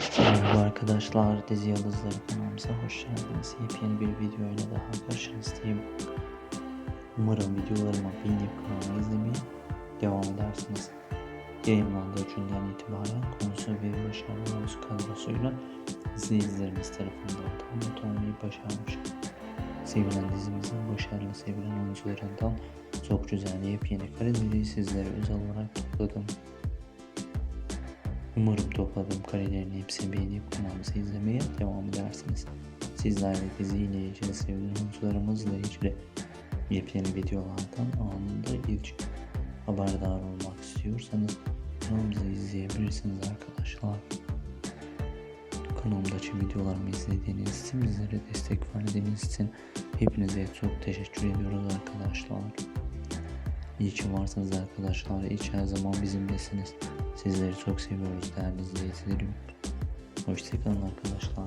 Merhaba arkadaşlar, Dizi Yıldızları kanalımıza hoş geldiniz. Yepyeni bir videoyla daha karşınızdayım. Umarım videolarıma beğenip kanalımı izlemeye devam edersiniz. Yayınlandığı günden itibaren konusu ve başarılı oyuncu kadrosuyla izleyicilerimiz tarafından tanıt olmayı başarmış. Sevilen dizimizin başarılı sevilen oyuncularından çok güzel yepyeni kareleri sizlere özel olarak topladım. Umarım topladığım karelerin hepsini beğenip kanalımızı izlemeye devam edersiniz. Sizler de diziyle ilgili sevilen oyuncularımızla ilgili yepyeni videolardan anında ilk haberdar olmak istiyorsanız kanalımızı izleyebilirsiniz arkadaşlar. Kanalımdaki videolarımı izlediğiniz için, bizlere destek verdiğiniz için hepinize çok teşekkür ediyoruz arkadaşlar. Ki varsınız arkadaşlar. Ki her zaman bizimlesiniz. Sizleri çok seviyoruz değerli izleyicilerim. Hoşçakalın arkadaşlar.